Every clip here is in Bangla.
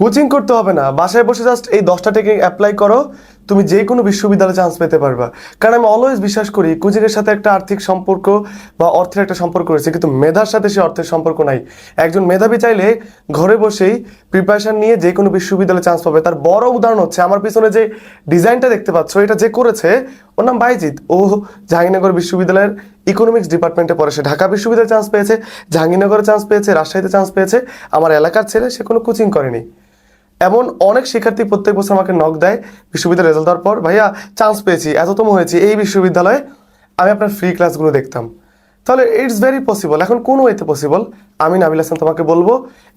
কোচিং করতে হবে না। বাসায় বসে জাস্ট এই দশটা টেকনিক অ্যাপ্লাই করো, তুমি যে কোনো বিশ্ববিদ্যালয়ে চান্স পেতে পারবা। কারণ আমি অলওয়েজ বিশ্বাস করি কোচিংয়ের সাথে একটা আর্থিক সম্পর্ক বা অর্থের একটা সম্পর্ক রয়েছে, কিন্তু মেধার সাথে সে অর্থের সম্পর্ক নাই। একজন মেধাবী চাইলে ঘরে বসেই প্রিপারেশন নিয়ে যে কোনো বিশ্ববিদ্যালয়ে চান্স পাবে। তার বড় উদাহরণ হচ্ছে, আমার পিছনে যে ডিজাইনটা দেখতে পাচ্ছ, এটা যে করেছে, ওর নাম বাইজিৎ। ও জাহাঙ্গীরনগর বিশ্ববিদ্যালয়ের ইকোনমিক্স ডিপার্টমেন্টে পড়ে। সে ঢাকা বিশ্ববিদ্যালয়ে চান্স পেয়েছে, জাহাঙ্গীরনগরে চান্স পেয়েছে, রাজশাহীতে চান্স পেয়েছে। আমার এলাকার ছেলে, সে কোনো কোচিং করেনি। এমন অনেক শিক্ষার্থী প্রত্যেক বছর আমাকে নক দেয় বিশ্ববিদ্যালয় রেজাল্ট দেওয়ার পর, ভাইয়া চান্স পেয়েছি, এততম হয়েছি, এই বিশ্ববিদ্যালয়ে আমি আপনার ফ্রি ক্লাসগুলো দেখতাম। তাহলে ইটস ভেরি পসিবল এখন কোন ওয়েতে পসিবল আমি নাবিল হাসান তোমাকে বলব,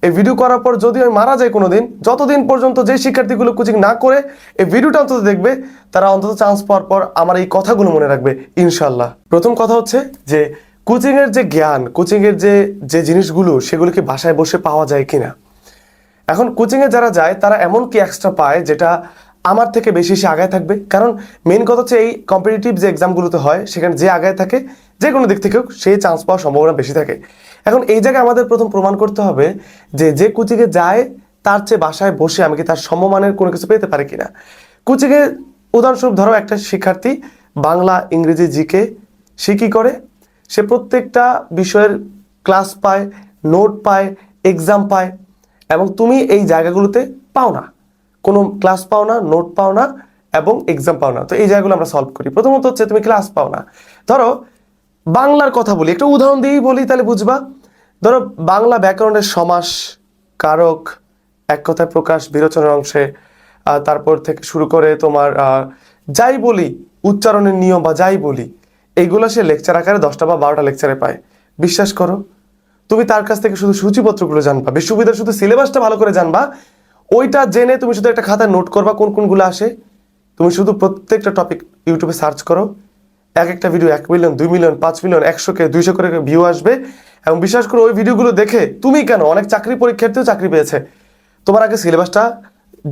এই ভিডিও করার পর যদি আমি মারা যাই কোনো দিন যতদিন পর্যন্ত যে শিক্ষার্থীগুলো কোচিং না করে, এই ভিডিওটা অন্তত দেখবে, তারা অন্তত চান্স পাওয়ার পর আমার এই কথাগুলো মনে রাখবে ইনশাল্লাহ প্রথম কথা হচ্ছে যে কোচিংয়ের যে জ্ঞান কোচিংয়ের যে যে জিনিসগুলো, সেগুলো কি বাসায় বসে পাওয়া যায় কিনা? এখন কোচিংয়ে যারা যায়, তারা এমন কি এক্সট্রা পায় যেটা আমার থেকে বেশি সে আগায় থাকবে? কারণ মেন কথা হচ্ছে এই কম্পিটিটিভ যে এক্সামগুলোতে হয়, সেখানে যে আগায় থাকে, যে কোনো দিক থেকে হোক সেই চান্স পাওয়ার সম্ভাবনা বেশি থাকে। এখন এই জায়গায় আমাদের প্রথম প্রমাণ করতে হবে যে যে কোচিংয়ে যায়, তার চেয়ে বাসায় বসে আমি কি তার সমমানের কোনো কিছু পেতে পারি কিনা? কোচিংয়ে উদাহরণস্বরূপ ধরো একটা শিক্ষার্থী বাংলা, ইংরেজি, জিকে, সে কী করে? সে প্রত্যেকটা বিষয়ের ক্লাস পায় নোট পায় এক্সাম পায় এবং তুমি এই জায়গাগুলোতে পাও না কোনো ক্লাস পাও না নোট পাও না এবং এক্সাম পাও না তো এই জায়গাগুলো আমরা সলভ করি। প্রথমত হচ্ছে তুমি ক্লাস পাও না ধরো, বাংলার কথা বলি। একটা উদাহরণ দিয়েই বলি, তাহলে বুঝবা। ধরো, বাংলা ব্যাকরণের সমাস, কারক, এক কথায় প্রকাশ, বিরোচনের অংশে তারপর থেকে শুরু করে তোমার যাই বলি, উচ্চারণের নিয়ম বা যাই বলি এইগুলো সে লেকচার আকারে দশটা বা বারোটা লেকচারে পায়। বিশ্বাস করো তুমি তার কাছ থেকে শুধু সূচিপত্রগুলো জানবা। বেশ সুবিধা, শুধু সিলেবাসটা ভালো করে জানবা। ওইটা জেনে তুমি শুধু একটা খাতায় নোট করবা কোন কোনগুলো আসে। তুমি শুধু প্রত্যেকটা টপিক ইউটিউবে সার্চ করো। এক একটা ভিডিও এক মিলিয়ন দুই মিলিয়ন পাঁচ মিলিয়ন একশো কে, দুইশো করে ভিউ আসবে। এবং বিশ্বাস করে ওই ভিডিওগুলো দেখে তুমি কেন? অনেক চাকরি পরীক্ষার্থীও চাকরি পেয়েছে। তোমার আগে সিলেবাসটা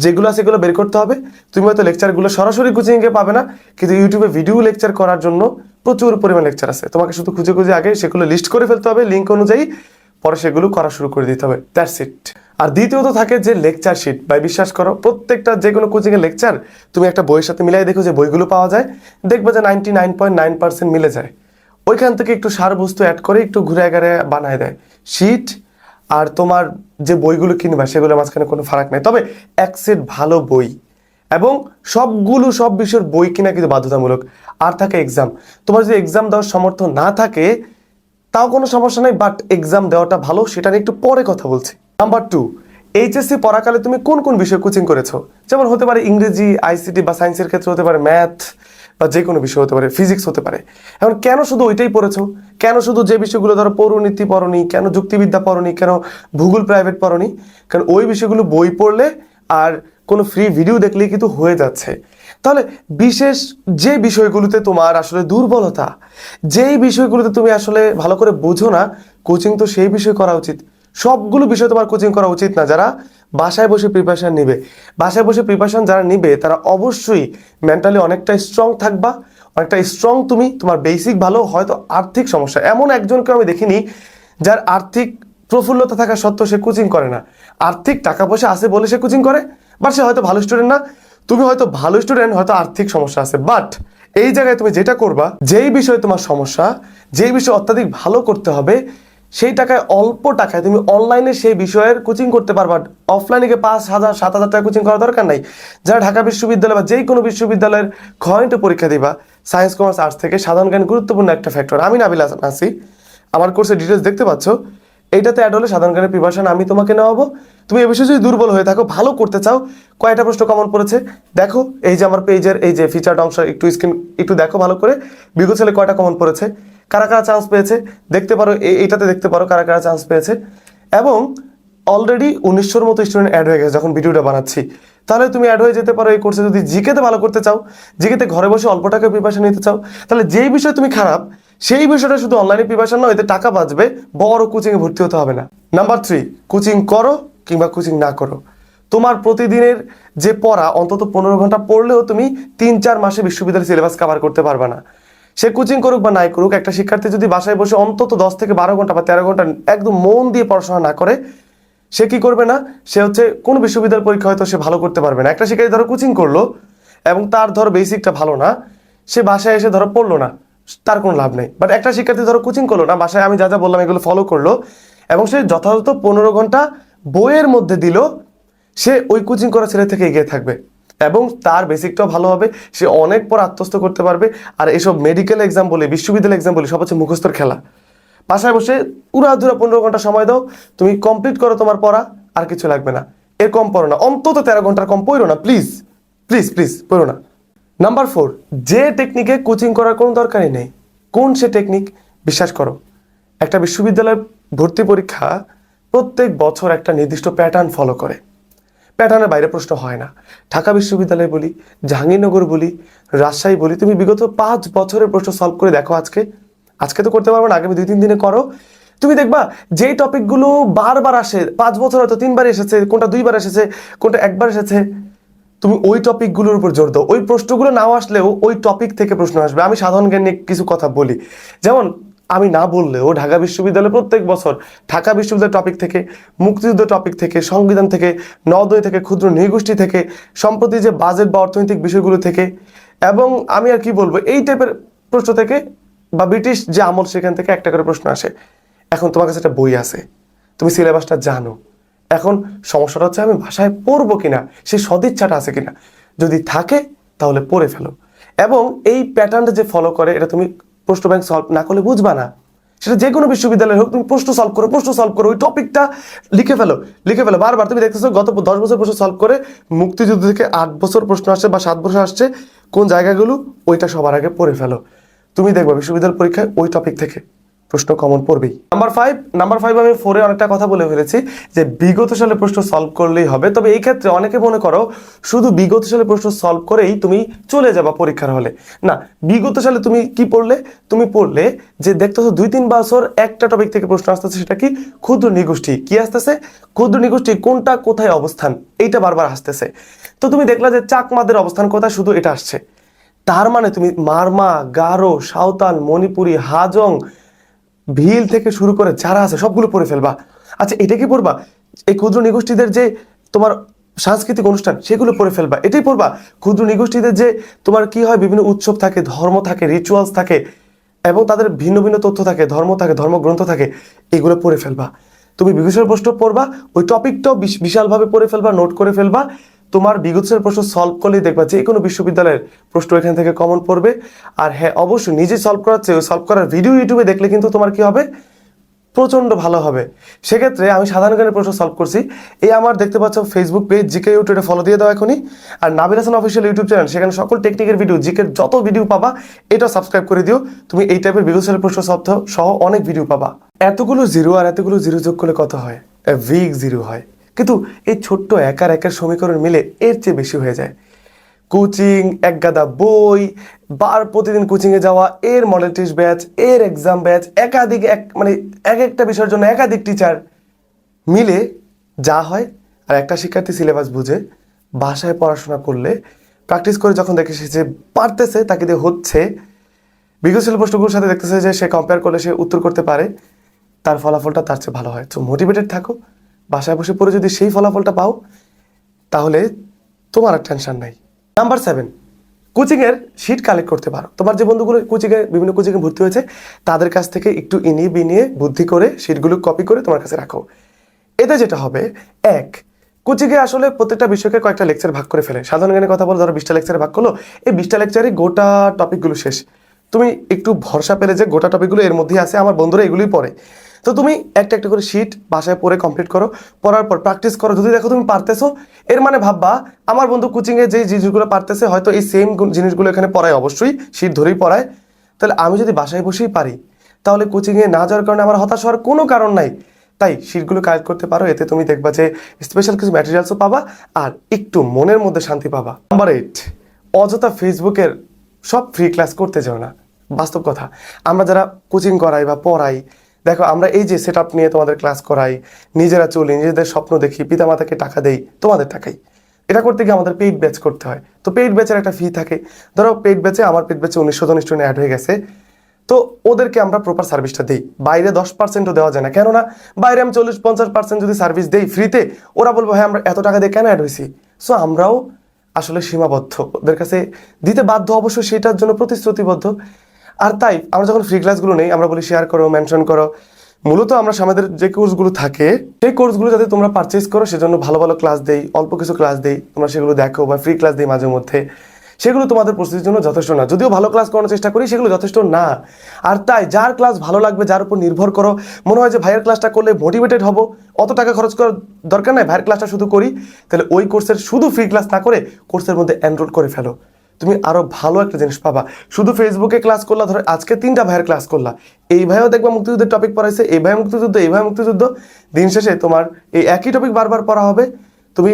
যেগুলো আছে সেগুলো বের করতে হবে। তুমি হয়তো লেকচারগুলো সরাসরি কোচিংয়ে পাবে না, কিন্তু ইউটিউবে ভিডিও লেকচার করার জন্য প্রচুর পরিমাণ লেকচার আছে। তোমাকে শুধু খুঁজে খুঁজে আগে সেগুলো লিস্ট করে ফেলতে হবে লিঙ্ক অনুযায়ী পরে সেগুলো করা শুরু করে দিতে হবে। দ্যাটস ইট আর দ্বিতীয়ত থাকে যে লেকচার শিট বা বিশ্বাস করো, প্রত্যেকটা যে কোনো কোচিংয়ের লেকচার তুমি একটা বইয়ের সাথে মিলাই দেখো যে বইগুলো পাওয়া যায়, দেখবে যে ninety nine point nine percent মিলে যায়। ওইখান থেকে একটু সার বস্তু অ্যাড করে একটু ঘুরে এগারে বানায় দেয়। শিট আর তোমার যে বইগুলো কিনবা, সেগুলোর মাঝখানে কোনো ফারাক নেই। তবে এক সেট ভালো বই এবং সবগুলো, সব বিষয়ের বই কিনা কিন্তু বাধ্যতামূলক। আর থাকে এক্সাম তোমার যদি এক্সাম দেওয়ার সামর্থ্য না থাকে, তাও কোনো সমস্যা নেই বাট এক্সাম দেওয়াটা ভালো, সেটা নিয়ে একটু পরে কথা বলছি। নাম্বার টু এইচএসসি পড়াকালে তুমি কোন কোন বিষয়ে কোচিং করেছ? যেমন হতে পারে ইংরেজি আইসিটি বা সায়েন্সের ক্ষেত্রে হতে পারে ম্যাথ বা যে কোনো বিষয় হতে পারে ফিজিক্স হতে পারে। এখন কেন শুধু ওইটাই পড়েছো? কেন শুধু যে বিষয়গুলো ধরো পৌরনীতি পড়নি, কেন যুক্তিবিদ্যা পড়নি, কেন ভূগোল প্রাইভেট পড়নি? কারণ ওই বিষয়গুলো বই পড়লে আর কোনো ফ্রি ভিডিও দেখলেই কিন্তু হয়ে যাচ্ছে। তাহলে বিশেষ যে বিষয়গুলোতে তোমার আসলে দুর্বলতা, যেই বিষয়গুলোতে তুমি আসলে ভালো করে বোঝো না কোচিং তো সেই বিষয় করা উচিত। সবগুলো বিষয় তোমার কোচিং করা উচিত না যারা বাসায় বসে প্রিপারেশান নিবে। বাসায় বসে প্রিপারেশন যারা নিবে, তারা অবশ্যই মেন্টালি অনেকটা স্ট্রং থাকবা অনেকটা স্ট্রং তুমি, তোমার বেসিক ভালো, হয়তো আর্থিক সমস্যা। এমন একজনকে আমি দেখিনি যার আর্থিক প্রফুল্লতা থাকা সত্ত্বেও সে কোচিং করে না। আর্থিক টাকা পয়সা আছে বলে সে কোচিং করে বা সে হয়তো ভালো স্টুডেন্ট না। তুমি হয়তো ভালো স্টুডেন্ট হয়তো আর্থিক সমস্যা আছে বাট এই জায়গায় তুমি যেটা করবা, যেই বিষয়ে তোমার সমস্যা, যেই বিষয়ে অত্যাধিক ভালো করতে হবে সেই টাকায় অল্প টাকায় তুমি অনলাইনে সেই বিষয়ের কোচিং করতে পারবা। অফলাইনে গিয়ে পাঁচ হাজার, সাত হাজার টাকা কোচিং করার দরকার নাই। যারা ঢাকা বিশ্ববিদ্যালয় বা যে কোনো বিশ্ববিদ্যালয়ের খয়ন্ত পরীক্ষা দিবা সায়েন্স কমার্স আর্টস থেকে সাধারণ জ্ঞান গুরুত্বপূর্ণ একটা ফ্যাক্টর আমি নাবিল আছি। আমার কোর্সের ডিটেলস দেখতে পাচ্ছ। এইটাতে অ্যাড হলে সাধারণ জ্ঞানের প্রিপারেশন আমি তোমাকে নেওয়াবো। তুমি এ বিষয়ে যদি দুর্বল হয়ে থাকো, ভালো করতে চাও, কয়টা প্রশ্ন কমন পড়েছে? দেখো, এই যে আমার পেজের এই যে ফিচার্ড অংশ, একটু স্ক্রিন একটু দেখো ভালো করে। বিগত ছেলে কয়টা কমন পড়েছে? কারা কারা চান্স পেয়েছে? দেখতে পারো এইটাতে দেখতে পারো কারা কারা চান্স পেয়েছে। এবং অলরেডি উনিশশোর মতো স্টুডেন্ট অ্যাড হয়ে গেছে যখন ভিডিওটা বানাচ্ছি। তাহলে তুমি অ্যাড হয়ে যেতে পারো এই কোর্সে যদি জিকেতে ভালো করতে চাও, জিকেতে ঘরে বসে অল্প টাকা প্রিপারেশন নিতে চাও, তাহলে যেই বিষয়ে তুমি খারাপ, সেই বিষয়টা শুধু অনলাইনে প্রিপারেশন নয়, এতে টাকা বাঁচবে, বড় কোচিংয়ে ভর্তি হতে হবে না। নাম্বার থ্রি কোচিং করো কিংবা কোচিং না করো। তোমার প্রতিদিনের যে পড়া, অন্তত পনেরো ঘণ্টা পড়লেও তুমি তিন চার মাসে বিশ্ববিদ্যালয়ের সিলেবাস কভার করতে পারবে না। সে কোচিং করুক বা নাই করুক, একটা শিক্ষার্থী যদি বাসায় বসে অন্তত দশ থেকে বারো ঘণ্টা বা তেরো ঘণ্টা একদম মন দিয়ে পড়াশোনা না করে, সে কি করবে না? সে হচ্ছে কোন বিশ্ববিদ্যালয় পরীক্ষা হয়তো সে ভালো করতে পারবে না। একটা শিক্ষার্থী ধরো কোচিং করল এবং তার ধরো বেসিকটা ভালো না, সে বাসায় এসে ধরো পড়ল না, তার কোনো লাভ নেই। বাট একটা শিক্ষার্থী ধরো কোচিং করল না, বাসায় আমি যা যা বললাম এগুলো ফলো করল এবং সে যথাযথ পনেরো ঘণ্টা বইয়ের মধ্যে দিল, সে ওই কোচিং করা ছেলে থেকে এগিয়ে থাকবে। এবং তার বেসিকটাও ভালো হবে। সে অনেক পর আত্মস্থ করতে পারবে। আর এসব মেডিকেল এক্সাম বলে, বিশ্ববিদ্যালয় এক্সাম বলে সব হচ্ছে মুখস্থর খেলা। বাসায় বসে উড়া ধুরা পনেরো ঘণ্টা সময় দাও। তুমি কমপ্লিট করো তোমার পড়া, আর কিছু লাগবে না। এর কম পড়ো না। অন্তত তেরো ঘণ্টার কম পড়ো না প্লিজ প্লিজ প্লিজ পড়ো না। নাম্বার ফোর যে টেকনিকে কোচিং করার কোনো দরকারই নেই। কোন সে টেকনিক বিশ্বাস করো, একটা বিশ্ববিদ্যালয়ের ভর্তি পরীক্ষা প্রত্যেক বছর একটা নির্দিষ্ট প্যাটার্ন ফলো করে। প্যাটার্নের বাইরে প্রশ্ন হয় না। ঢাকা বিশ্ববিদ্যালয় বলি, জাহাঙ্গীরনগর বলি, রাজশাহী বলি, তুমি বিগত পাঁচ বছরের প্রশ্ন সলভ করে দেখো আজকে। আজকে তো করতে পারবে না, আগামী দুই তিন দিনে করো। তুমি দেখবা, যেই টপিকগুলো বারবার আসে, পাঁচ বছর হয়তো তিনবার এসেছে, কোনটা দুইবার এসেছে, কোনটা একবার এসেছে, তুমি ওই টপিকগুলোর উপর জোর দাও। ওই প্রশ্নগুলো নাও আসলেও ওই টপিক থেকে প্রশ্ন আসবে। আমি সাধারণ জ্ঞান নিয়ে কিছু কথা বলি। যেমন আমি না বললেও ঢাকা বিশ্ববিদ্যালয়ে প্রত্যেক বছর ঢাকা বিশ্ববিদ্যালয় টপিক থেকে মুক্তিযুদ্ধ টপিক থেকে, সংবিধান থেকে নদয় থেকে, ক্ষুদ্র নৃগোষ্ঠী থেকে, সম্প্রতি যে বাজেট বা অর্থনৈতিক বিষয়গুলো থেকে এবং আমি আর কি বলব, এই টাইপের প্রশ্ন থেকে বা ব্রিটিশ যে আমল সেখান থেকে একটা করে প্রশ্ন আসে। এখন তোমার কাছে একটা বই আছে, তুমি সিলেবাসটা জানো। এখন সমস্যাটা হচ্ছে আমি ভাষায় পড়ব কিনা সেই সদিচ্ছাটা আছে কিনা। যদি থাকে তাহলে পড়ে ফেলো। এবং এই প্যাটার্নটা যে ফলো করে, এটা তুমি প্রশ্ন ব্যাংক সলভ না করলে বুঝবা না। সেটা যে কোনো বিশ্ববিদ্যালয় হোক, তুমি প্রশ্ন সলভ করো, প্রশ্ন সলভ করো, ওই টপিকটা লিখে ফেলো লিখে ফেলো। বারবার তুমি দেখতেছো গত দশ বছর প্রশ্ন সলভ করে মুক্তিযুদ্ধ থেকে আট বছর প্রশ্ন আসছে বা সাত বছর আসছে, কোন জায়গাগুলো? ওইটা সবার আগে পড়ে ফেলো। তুমি দেখবা বিশ্ববিদ্যালয় পরীক্ষায় ওই টপিক থেকে। প্রশ্ন কমন পড়বেই। নাম্বার ফাইভ নাম্বার ফাইভ আমি ফোরে অনেকটা কথা বলে ফেলেছি যে বিগত সালে প্রশ্ন সলভ করলেই হবে। তবে এই ক্ষেত্রে অনেকে মনে করো, শুধু বিগত সালে প্রশ্ন সলভ করেই তুমি চলে যাবা পরীক্ষার হলে। না, বিগত সালে তুমি কি পড়লে? তুমি পড়লে যে দেখতেছো দুই, তিন বছর একটা টপিক থেকে প্রশ্ন আসতেছে, সেটা কি? ক্ষুদ্র নিগোষ্ঠী। কি আসতেছে? ক্ষুদ্র নিগোষ্ঠী কোনটা কোথায় অবস্থান? এইটা বারবার আসতেছে। তো তুমি দেখলা যে চাকমাদের অবস্থান কোথায়? শুধু এটা আসছে। তার মানে তুমি মারমা, গারো, সাঁওতাল, মণিপুরি, হাজং ভিল থেকে শুরু করে যারা আছে সবগুলো পড়ে ফেলবা। আচ্ছা এটা কি পড়বা? এই ক্ষুদ্র নিগোষ্ঠীদের যে তোমার সাংস্কৃতিক অনুষ্ঠান, সেগুলো পড়ে ফেলবা। এটাই পড়বা। ক্ষুদ্র নিগোষ্ঠীদের যে তোমার কি হয়, বিভিন্ন উৎসব থাকে, ধর্ম থাকে রিচুয়ালস থাকে, এবং তাদের ভিন্ন ভিন্ন তথ্য থাকে, ধর্ম থাকে, ধর্মগ্রন্থ থাকে, এগুলো পড়ে ফেলবা। তুমি বিভূষণ প্রশ্ন পড়বা, ওই টপিকটাও বিশ- বিশালভাবে পড়ে ফেলবা নোট করে ফেলবা তোমার বিগুৎসের প্রশ্ন সলভ করলেই দেখবা যে কোনো বিশ্ববিদ্যালয়ের প্রশ্ন এখান থেকে কমন পড়বে। আর হ্যাঁ অবশ্যই নিজে সলভ করার চেয়ে সলভ করার ভিডিও ইউটিউবে দেখলে কিন্তু তোমার কি হবে? প্রচণ্ড ভালো হবে। সেক্ষেত্রে আমি সাধারণ জ্ঞানের প্রশ্ন সলভ করছি। এই আমার দেখতে পাচ্ছ ফেসবুক পেজ জিকে ইউটিউবে ফলো দিয়ে দাও এখনই। আর Nabil Hasan official YouTube channel সেখানে সকল টেকনিকের ভিডিও জিকের যত ভিডিও পাবা, এটা সাবস্ক্রাইব করে দিও। তুমি এই টাইপের বিগত প্রশ্ন সলভ সহ অনেক ভিডিও পাবা। এতগুলো জিরো আর এতগুলো জিরো যোগ করলে কত হয়? ভিগ জিরো হয়। কিন্তু এই ছোট্ট একার একের সমীকরণ মিলে এর চেয়ে বেশি হয়ে যায়। কোচিং এক গাদা বই, বার প্রতিদিন কোচিংয়ে যাওয়া, এর মডেল টেস্ট ব্যাচ এর এক্সাম ব্যাচ একাধিক এক মানে এক একটা বিষয়ের জন্য একাধিক টিচার মিলে যা হয় আর একটা শিক্ষার্থী সিলেবাস বুঝে বাসায় পড়াশোনা করলে প্র্যাকটিস করে যখন দেখে সে যে পারতেছে, তাকে দিয়ে হচ্ছে। বিগতশীল প্রশ্নগুলোর সাথে দেখতেছে যে সে কম্পেয়ার করলে সে উত্তর করতে পারে, তার ফলাফলটা তার চেয়ে ভালো হয়। তো মোটিভেটেড থাকো বাসায় বসে পড়ে যদি সেই ফলাফলটা পাও, তাহলে তোমার আর টেনশন নাই। নাম্বার সেভেন কোচিংয়ের শিট কালেক্ট করতে পারো। তোমার যে বন্ধুগুলো কোচিংয়ে, বিভিন্ন কোচিংয়ে ভর্তি হয়েছে, তাদের কাছ থেকে একটু ইনিয়ে বিনিয়ে বুদ্ধি করে শিটগুলো কপি করে তোমার কাছে রাখো। এতে যেটা হবে, এক, কোচিংয়ে আসলে প্রত্যেকটা বিষয়কে কয়েকটা লেকচার ভাগ করে ফেলে। সাধারণ জ্ঞানের কথা বলো, ধরো বিশটা লেকচারে ভাগ করল, এই বিশটা লেকচারই গোটা টপিকগুলো শেষ। তুমি একটু ভরসা পেলে যে গোটা টপিকগুলো এর মধ্যেই আছে, আমার বন্ধুরা এগুলোই পড়ে। তো তুমি একটা একটা করে শিট বাসায় পড়ে কমপ্লিট করো, পড়ার পর প্র্যাকটিস করো। যদি দেখো তুমি পারতেছো, এর মানে ভাববা, আমার বন্ধু কোচিংয়ে যে জিনিসগুলো পারতেছে, হয়তো এই সেম জিনিসগুলো এখানে পড়ায়, অবশ্যই শিট ধরেই পড়ায়। তাহলে আমি যদি বাসায় বসেই পারি, তাহলে কোচিংয়ে না যাওয়ার কারণে আমার হতাশ হওয়ার কোনো কারণ নাই। তাই শিটগুলো কালেক্ট করতে পারো, এতে তুমি দেখবা যে স্পেশাল কিছু ম্যাটেরিয়ালসও পাবা, আর একটু মনের মধ্যে শান্তি পাবা। নাম্বার এইট অযথা ফেসবুকের সব ফ্রি ক্লাস করতে যাও না। বাস্তব কথা, আমরা যারা কোচিং করাই বা পড়াই দেখো, আমরা এই যে সেট নিয়ে তোমাদের ক্লাস করাই, নিজেরা চলি, নিজেদের স্বপ্ন দেখি, পিতামাতাকে টাকা দেই, তোমাদের টাকাই। এটা করতে গিয়ে আমাদের পেইড ব্যাচ করতে হয়। তো পেইড ব্যাচের একটা ফি থাকে। ধরো পেইড ব্যাচে আমার পেইড ব্যাচে উনিশশো জন স্টুডেন্ট অ্যাড হয়ে গেছে। তো ওদেরকে আমরা প্রপার সার্ভিসটা দিই। বাইরে দশ পার্সেন্টও দেওয়া যায় না। কেননা, বাইরে আমি চল্লিশ পঞ্চাশ পার্সেন্ট যদি সার্ভিস দেই ফ্রিতে ওরা বলব হ্যাঁ আমরা এত টাকা দিয়ে কেন অ্যাড হয়েছি? সো আমরাও আসলে সীমাবদ্ধ। ওদের কাছে দিতে বাধ্য অবশ্যই, সেটার জন্য প্রতিশ্রুতিবদ্ধ। আর তাই, আমরা যখন ফ্রি ক্লাসগুলো নেই, আমরা বলি শেয়ার করো মেনশন করো, মূলত আমরা আমাদের যে কোর্সগুলো থাকে, সেই কোর্সগুলো যাতে তোমরা পারচেস করো, সেজন্য ভালো ভালো ক্লাস দেই, অল্প কিছু ক্লাস দেই, তোমরা সেগুলো দেখো বা ফ্রি ক্লাস দিই মাঝে মধ্যে। সেগুলো তোমাদের প্রস্তুতির জন্য যথেষ্ট না। যদিও ভালো ক্লাস করানোর চেষ্টা করি, সেগুলো যথেষ্ট না। আর তাই, যার ক্লাস ভালো লাগবে, যার উপর নির্ভর করো, মনে হয় যে ভাইয়ের ক্লাসটা করলে মোটিভেটেড হব, অত টাকা খরচ করার দরকার নাই, ভাইয়ের ক্লাসটা শুধু করি, তাহলে ওই কোর্সের শুধু ফ্রি ক্লাস না করে কোর্সের মধ্যে এনরোল করে ফেলো। তুমি আরও ভালো একটা জিনিস পাবা। শুধু ফেসবুকে ক্লাস করলা, ধরো আজকে তিনটা ভাইয়ের ক্লাস করলা। এই ভাইও দেখবা মুক্তিযুদ্ধের টপিক পড়াইছে, এই ভাই মুক্তিযুদ্ধ, এই ভাই মুক্তিযুদ্ধ। দিন শেষে তোমার এই একই টপিক বারবার পড়া হবে। তুমি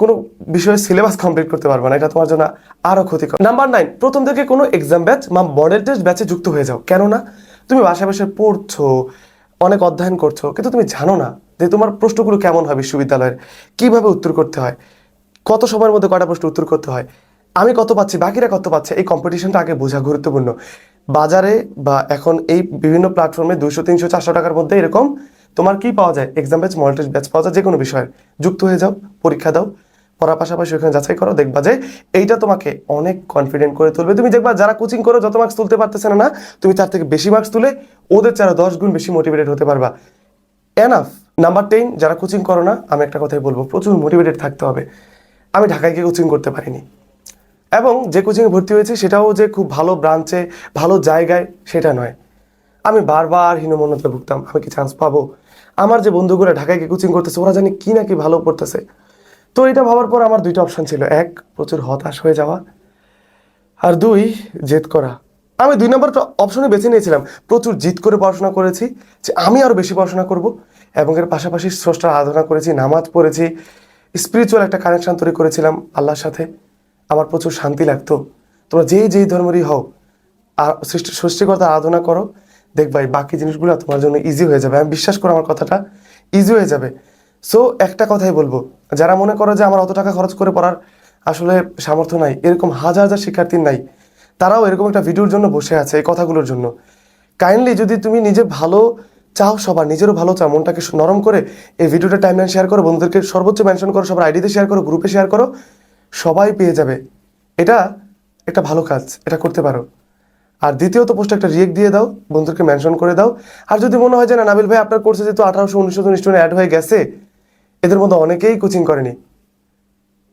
কোনো বিষয়ে সিলেবাস কমপ্লিট করতে পারবে না, এটা তোমার জন্য আরও ক্ষতিকর। নাম্বার নাইন প্রথম থেকে কোনো এক্সাম ব্যাচ বা মডেল টেস্ট ব্যাচে যুক্ত হয়ে যাও। কেননা তুমি বাসায় বসে পড়ছো, অনেক অধ্যয়ন করছ, কিন্তু তুমি জানো না যে তোমার প্রশ্নগুলো কেমন হয় বিশ্ববিদ্যালয়ের, কীভাবে উত্তর করতে হয়, কত সময়ের মধ্যে কয়টা প্রশ্ন উত্তর করতে হয়। আমি কত পাচ্ছি, বাকিরা কত পাচ্ছে, এই কম্পিটিশনটা আগে বোঝা গুরুত্বপূর্ণ। বাজারে বা এখন এই বিভিন্ন প্ল্যাটফর্মে দুশো তিনশো, চারশো টাকার মধ্যে এরকম তোমার কি পাওয়া যায়? Exam batch model test batch পাওয়া যায় যে কোনো বিষয়ের। যুক্ত হয়ে যাও, পরীক্ষা দাও, পড়ার পাশাপাশি ওখানে যাচাই করো, দেখবা যে এইটা তোমাকে অনেক কনফিডেন্ট করে তুলবে। তুমি দেখবা যারা কোচিং করো, যত মার্কস তুলতে পারতেছে না তুমি তার থেকে বেশি মার্কস তুলে ওদের চারা দশ গুণ বেশি মোটিভেটেড হতে পারবা। এনাফ নাম্বার টেন যারা কোচিং করো না, আমি একটা কথাই বলব, প্রচুর মোটিভেটেড থাকতে হবে। আমি ঢাকায় গিয়ে কোচিং করতে পারিনি। এবং যে কোচিংয়ে ভর্তি হয়েছি সেটাও যে খুব ভালো ব্রাঞ্চে ভালো জায়গায়, সেটা নয়। আমি বারবার হীনমন্যতায় ভুগতাম, আমি কি চান্স পাবো? আমার যে বন্ধুগুলো ঢাকায় গিয়ে কোচিং করতেছে, ওরা জানি কি নাকি ভালো পড়তেছে তো এটা ভাবার পর আমার দুইটা অপশন ছিল। এক, প্রচুর হতাশ হয়ে যাওয়া। আর দুই, জেদ করা। আমি দুই নম্বর অপশনে বেছে নিয়েছিলাম। প্রচুর জিত করে পড়াশোনা করেছি যে আমি আরও বেশি পড়াশোনা করব এবং এর পাশাপাশি স্রষ্টার আরাধনা করেছি, নামাজ পড়েছি স্পিরিচুয়াল একটা কানেকশন তৈরি করেছিলাম আল্লাহর সাথে। আমার প্রচুর শান্তি লাগতো। তোমরা যেই যেই ধর্মেরই হও, আর সৃষ্টি সৃষ্টিকর্তার আরাধনা করো, দেখবা এই বাকি জিনিসগুলো তোমার জন্য ইজি হয়ে যাবে। আমি বিশ্বাস করো আমার কথাটা ইজি হয়ে যাবে। সো একটা কথাই বলব, যারা মনে করো যে আমার অত টাকা খরচ করে পড়ার আসলে সামর্থ্য নাই, এরকম হাজার হাজার শিক্ষার্থী নাই, তারাও এরকম একটা ভিডিওর জন্য বসে আছে এই কথাগুলোর জন্য। কাইন্ডলি যদি তুমি নিজে ভালো চাও সবার, নিজেরও ভালো চাও, মনটাকে নরম করে এই ভিডিওটা টাইমলাইন শেয়ার করো, বন্ধুদেরকে সর্বোচ্চ মেনশন করো, সবার আইডিতে শেয়ার করো গ্রুপে শেয়ার করো সবাই পেয়ে যাবে। এটা একটা ভালো কাজ, এটা করতে পারো। আর দ্বিতীয়ত পোস্টে একটা রিয়েক্ট দিয়ে দাও বন্ধুকে মেনশন করে দাও। আর যদি মনে হয় যে না, নাবিল ভাই, আপনার কোর্সে যেহেতু আঠারোশো, উনিশশো জন স্টুডেন্ট অ্যাড হয়ে গেছে, এদের মধ্যে অনেকেই কোচিং করেনি।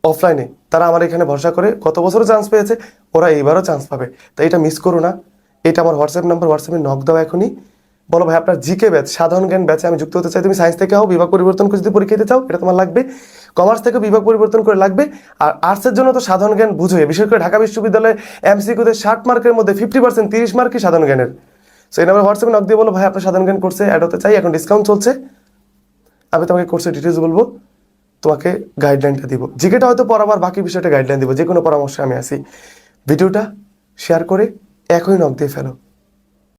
অফলাইনে তারা আমার এখানে ভরসা করে, গত বছরও চান্স পেয়েছে, ওরা এইবারও চান্স পাবে। তাই এটা মিস করো না। এটা আমার হোয়াটসঅ্যাপ নাম্বার হোয়াটসঅ্যাপে নক দাও এখনই। বলো ভাই, আপনার জিকে ব্যাচ সাধারণ জ্ঞান ব্যাচে আমি যুক্ত হতে চাই। তুমি সায়েন্স থেকে হও, বিভাগ পরিবর্তন করে যদি পরীক্ষা দিতে চাও, এটা তোমার লাগবে। কমার্স থেকে বিভাগ পরিবর্তন করে লাগবে। আর আর্টসের জন্য তো সাধারণ জ্ঞান বুঝোই। বিশেষ করে ঢাকা বিশ্ববিদ্যালয়ে এমসিকিউতে ষাট মার্কের মধ্যে ফিফটি পার্সেন্ট তিরিশ মার্কই সাধারণ জ্ঞানের। সেই নাম্বার হোয়াটসঅ্যাপে নক দিয়ে বলো, ভাই, আপনার সাধারণ জ্ঞান কোর্সে অ্যাড হতে চাই, এখন ডিসকাউন্ট চলছে। আমি তোমাকে কোর্সের ডিটেলস বলব, তোমাকে গাইডলাইনটা দিব। জিকেটা হয়তো পড়াবার বাকি বিষয়টা গাইডলাইন দিব যে কোনো পরামর্শে আমি আসি ভিডিওটা শেয়ার করে এখনই নক দিয়ে ফেলো।